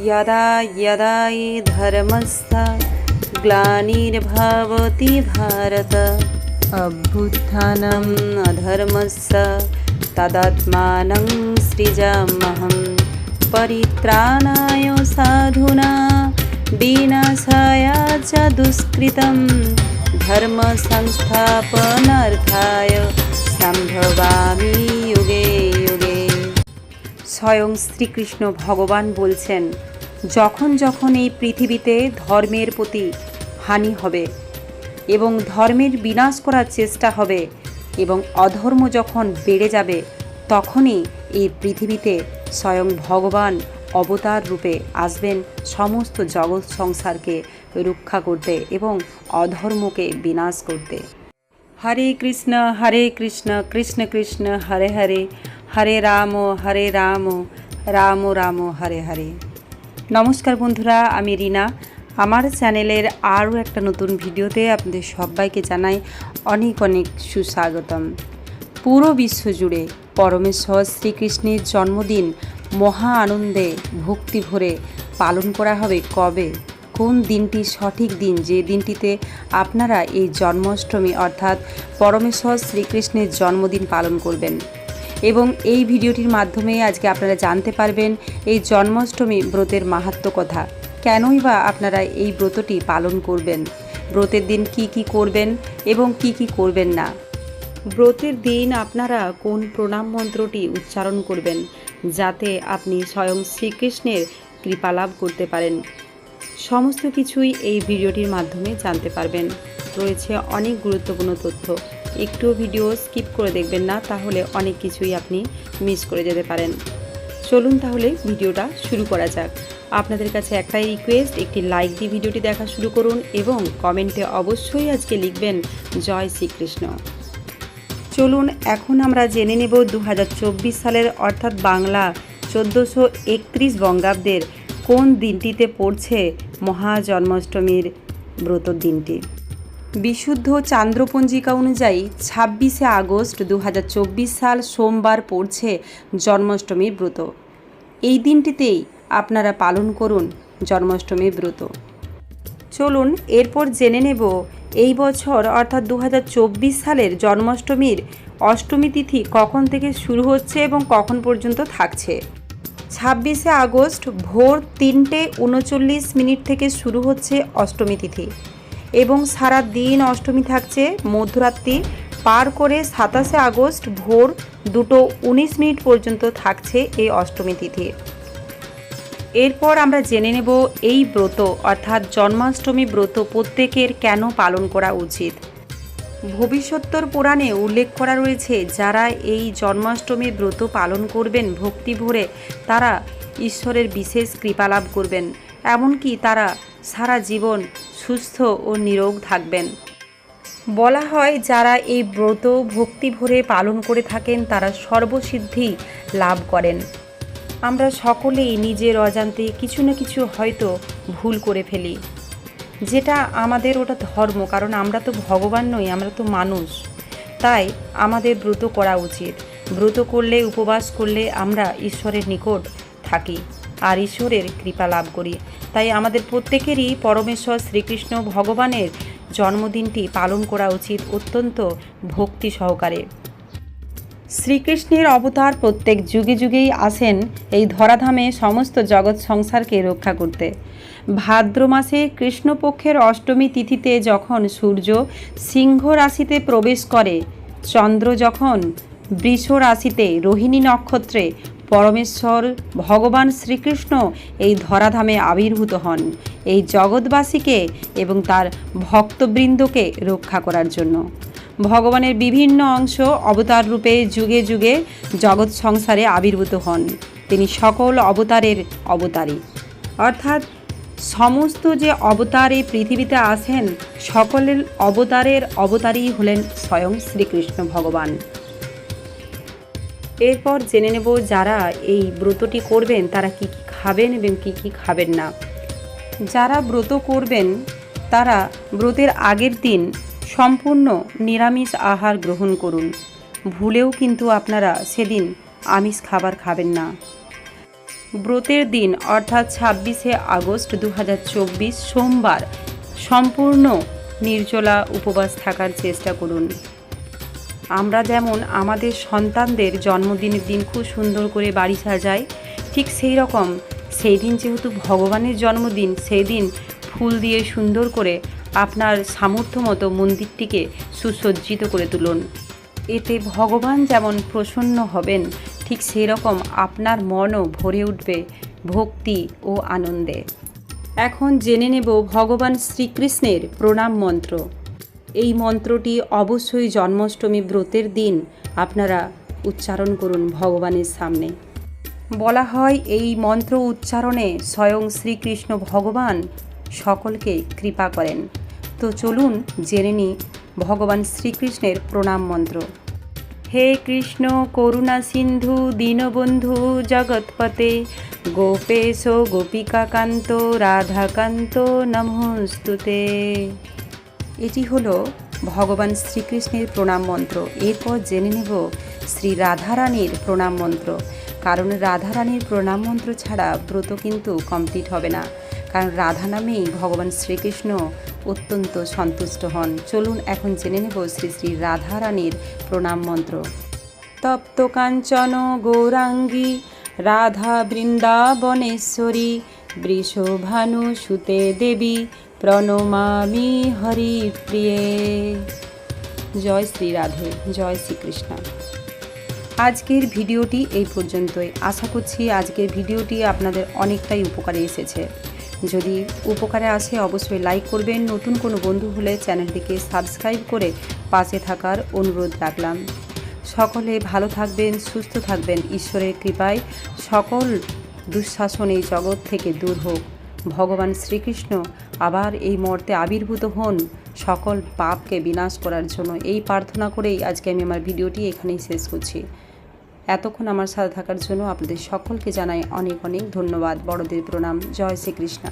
यदा यदा ये धर्मस्था ग्लानिर्भवति भारत अभ्युत्थानम् अधर्मस्य तदात्मानं सृजामहं परित्राणाय साधुना दीनासाया च दुष्कृतं धर्मसंस्थापनार्थाय सम्भवामि युगे স্বয়ং শ্রীকৃষ্ণ ভগবান বলছেন, যখন যখন এই পৃথিবীতে ধর্মের প্রতি হানি হবে এবং ধর্মের বিনাশ করার চেষ্টা হবে এবং অধর্ম যখন বেড়ে যাবে, তখনই এই পৃথিবীতে স্বয়ং ভগবান অবতার রূপে আসবেন সমস্ত জগৎ সংসারকে রক্ষা করতে এবং অধর্মকে বিনাশ করতে। হরে কৃষ্ণ হরে কৃষ্ণ কৃষ্ণ কৃষ্ণ, হরে হরে। হরে রাম হরে রাম রাম রাম, হরে হরে। নমস্কার বন্ধুরা, আমি রিনা। আমার চ্যানেলের আরও একটা নতুন ভিডিওতে আপনাদের সবাইকে জানাই অনেক অনেক সুস্বাগতম। পুরো বিশ্ব জুড়ে পরমেশ্বর শ্রীকৃষ্ণের জন্মদিন মহা আনন্দে ভক্তি ভরে পালন করা হবে কবে? কোন দিনটি সঠিক দিন? যে দিনটিতে আপনারা এই জন্মাষ্টমী অর্থাৎ পরমেশ্বর শ্রীকৃষ্ণের জন্মদিন পালন করবেন। এবং এই ভিডিওটির মাধ্যমে আজকে আপনারা জানতে পারবেন এই জন্মাষ্টমী ব্রতের মাহাত্ম্য কথা। কেনই বা আপনারা এই ব্রতটি পালন করবেন? ব্রতের দিন কি কি করবেন এবং কি কি করবেন না? ব্রতের দিন আপনারা কোন প্রণাম মন্ত্রটি উচ্চারণ করবেন যাতে আপনি স্বয়ং শ্রীকৃষ্ণের কৃপা লাভ করতে পারেন? সমস্ত কিছুই এই ভিডিওটির মাধ্যমে জানতে পারবেন। রয়েছে অনেক গুরুত্বপূর্ণ তথ্য। একটুও ভিডিও স্কিপ করে দেখবেন না, তাহলে অনেক কিছুই আপনি মিস করে যেতে পারেন। চলুন তাহলে ভিডিওটা শুরু করা যাক। আপনাদের কাছে একটাই রিকোয়েস্ট একটি লাইক দিয়ে ভিডিওটি দেখা শুরু করুন এবং কমেন্টে অবশ্যই আজকে লিখবেন, জয় শ্রীকৃষ্ণ। চলুন, এখন আমরা জেনে নেব দু হাজার চব্বিশ সালের, অর্থাৎ বাংলা চোদ্দোশো একত্রিশ বঙ্গাব্দের কোন দিনটিতে পড়ছে মহা জন্মাষ্টমীর ব্রত দিনটি। বিশুদ্ধ চান্দ্রপঞ্জিকা অনুযায়ী ছাব্বিশে আগস্ট দু হাজার চব্বিশ সাল সোমবার পড়ছে জন্মাষ্টমীর ব্রত। এই দিনটিতেই আপনারা পালন করুন জন্মাষ্টমীর ব্রত। চলুন এরপর জেনে নেব এই বছর অর্থাৎ দু হাজার চব্বিশ সালের জন্মাষ্টমীর অষ্টমী তিথি কখন থেকে শুরু হচ্ছে এবং কখন পর্যন্ত থাকছে। ছাব্বিশে আগস্ট ভোর তিনটে উনচল্লিশ মিনিট থেকে শুরু হচ্ছে অষ্টমী তিথি। এবং সারা দিন অষ্টমী থাকছে। মধ্যরাত্রি পার করে সাতাশে আগস্ট ভোর দুটো উনিশ মিনিট পর্যন্ত থাকছে এই অষ্টমী তিথি। এরপর আমরা জেনে নেব এই ব্রত, অর্থাৎ জন্মাষ্টমী ব্রত প্রত্যেকের কেন পালন করা উচিত। ভবিষ্যত্তর পুরাণে উল্লেখ করা রয়েছে, যারা এই জন্মাষ্টমী ব্রত পালন করবেন ভক্তি ভরে, তারা ঈশ্বরের বিশেষ কৃপা লাভ করবেন। এমনকি তারা সারা জীবন সুস্থ ও নিরোগ থাকবেন। বলা হয়, যারা এই ব্রত ভক্তি ভরে পালন করে থাকেন, তারা সর্বসিদ্ধি লাভ করেন। আমরা সকলেই নিজের অজান্তে কিছু না কিছু হয়তো ভুল করে ফেলি। যেটা আমাদের ওটা ধর্ম, কারণ আমরা তো ভগবান নই, আমরা তো মানুষ। তাই আমাদের ব্রত করা উচিত। ব্রত করলে, উপবাস করলে আমরা ঈশ্বরের নিকট থাকি। আর ঈশ্বরের কৃপা লাভ করি। তাই আমাদের প্রত্যেকেরই পরমেশ্বর শ্রীকৃষ্ণ ভগবানের জন্মদিনটি পালন করা উচিত অত্যন্ত ভক্তি সহকারে। শ্রীকৃষ্ণের অবতার প্রত্যেক যুগে যুগেই আসেন এই ধরাধামে সমস্ত জগৎ সংসারকে রক্ষা করতে। ভাদ্র মাসে কৃষ্ণপক্ষের অষ্টমী তিথিতে যখন সূর্য সিংহ রাশিতে প্রবেশ করে, চন্দ্র যখন বৃষ রাশিতে রোহিণী নক্ষত্রে পরমেশ্বর ভগবান শ্রীকৃষ্ণ এই ধরাধামে আবির্ভূত হন। এই জগৎবাসীকে এবং তার ভক্তবৃন্দকে রক্ষা করার জন্য। ভগবানের বিভিন্ন অংশ অবতার রূপে যুগে যুগে জগৎ সংসারে আবির্ভূত হন। তিনি সকল অবতারের অবতারী। অর্থাৎ সমস্ত যে অবতার এই পৃথিবীতে আসেন সকলের অবতারের অবতারই হলেন স্বয়ং শ্রীকৃষ্ণ ভগবান। এরপর জেনে নেব যারা এই ব্রতটি করবেন, তারা কি কি খাবেন এবং কি কি খাবেন না। যারা ব্রত করবেন, তারা ব্রতের আগের দিন সম্পূর্ণ নিরামিষ আহার গ্রহণ করুন। ভুলেও কিন্তু আপনারা সেদিন আমিষ খাবার খাবেন না। ব্রতের দিন, অর্থাৎ ছাব্বিশে আগস্ট দু হাজার চব্বিশ সোমবার, সম্পূর্ণ নির্জলা উপবাস থাকার চেষ্টা করুন। আমরা যেমন আমাদের সন্তানদের জন্মদিনের দিন খুব সুন্দর করে বাড়ি সাজাই, ঠিক সেই রকম সেই দিন যেহেতু ভগবানের জন্মদিন, সেই দিন ফুল দিয়ে সুন্দর করে আপনার সামর্থ্য মতো মন্দিরটিকে সুসজ্জিত করে তুলুন। এতে ভগবান যেমন প্রসন্ন হবেন, ঠিক সেই রকম আপনার মনও ভরে উঠবে ভক্তি ও আনন্দে। এখন জেনে নেব ভগবান শ্রীকৃষ্ণের প্রণাম মন্ত্র। এই মন্ত্রটি অবশ্যই জন্মাষ্টমী ব্রতের দিন আপনারা উচ্চারণ করুন ভগবানের সামনে। বলা হয় এই মন্ত্র উচ্চারণে স্বয়ং শ্রীকৃষ্ণ ভগবান সকলকে কৃপা করেন। তো চলুন জেনে নিই ভগবান শ্রীকৃষ্ণের প্রণাম মন্ত্র। হে কৃষ্ণ করুণা সিন্ধু, দীনবন্ধু, জগৎপতে। গোপেশ, গোপিকাকান্ত, রাধাকান্ত, নমস্তুতে। এটি হলো ভগবান শ্রীকৃষ্ণের প্রণাম মন্ত্র। এরপর জেনে নেব শ্রী রাধারানীর প্রণাম মন্ত্র। কারণ রাধারানীর প্রণাম মন্ত্র ছাড়া ব্রত কিন্তু কমপ্লিট হবে না। কারণ রাধা নামেই ভগবান শ্রীকৃষ্ণ অত্যন্ত সন্তুষ্ট হন। চলুন এখন জেনে নেব শ্রী শ্রী রাধারানীর প্রণাম মন্ত্র। তপ্ত কাঞ্চন গৌরাঙ্গী, রাধা বৃন্দাবনেশ্বরী বৃষভানু সুতে দেবী প্রণমামি হরি হরিপ্রিয়ে জয় শ্রী রাধে, জয় শ্রীকৃষ্ণ আজকের ভিডিওটি এই পর্যন্তই। আশা করছি আজকের ভিডিওটি আপনাদের অনেকটাই উপকারে এসেছে। যদি উপকারে আসে অবশ্যই লাইক করবেন। নতুন কোনো বন্ধু হলে চ্যানেলটিকে সাবস্ক্রাইব করে পাশে থাকার অনুরোধ রাখলাম। সকলে ভালো থাকবেন, সুস্থ থাকবেন ঈশ্বরের কৃপায়। সকল দুঃশাসন এই জগৎ থেকে দূর হোক। ভগবান শ্রীকৃষ্ণ আবার এই মুহূর্তে আবির্ভূত হন সকল পাপকে বিনাশ করার জন্য। এই প্রার্থনা করেই আজকে আমি আমার ভিডিওটি এখানেই শেষ করছি। এতক্ষণ আমার সাথে থাকার জন্য আপনাদের সকলকে জানাই অনেক অনেক ধন্যবাদ। বড়দের প্রণাম। জয় শ্রীকৃষ্ণ।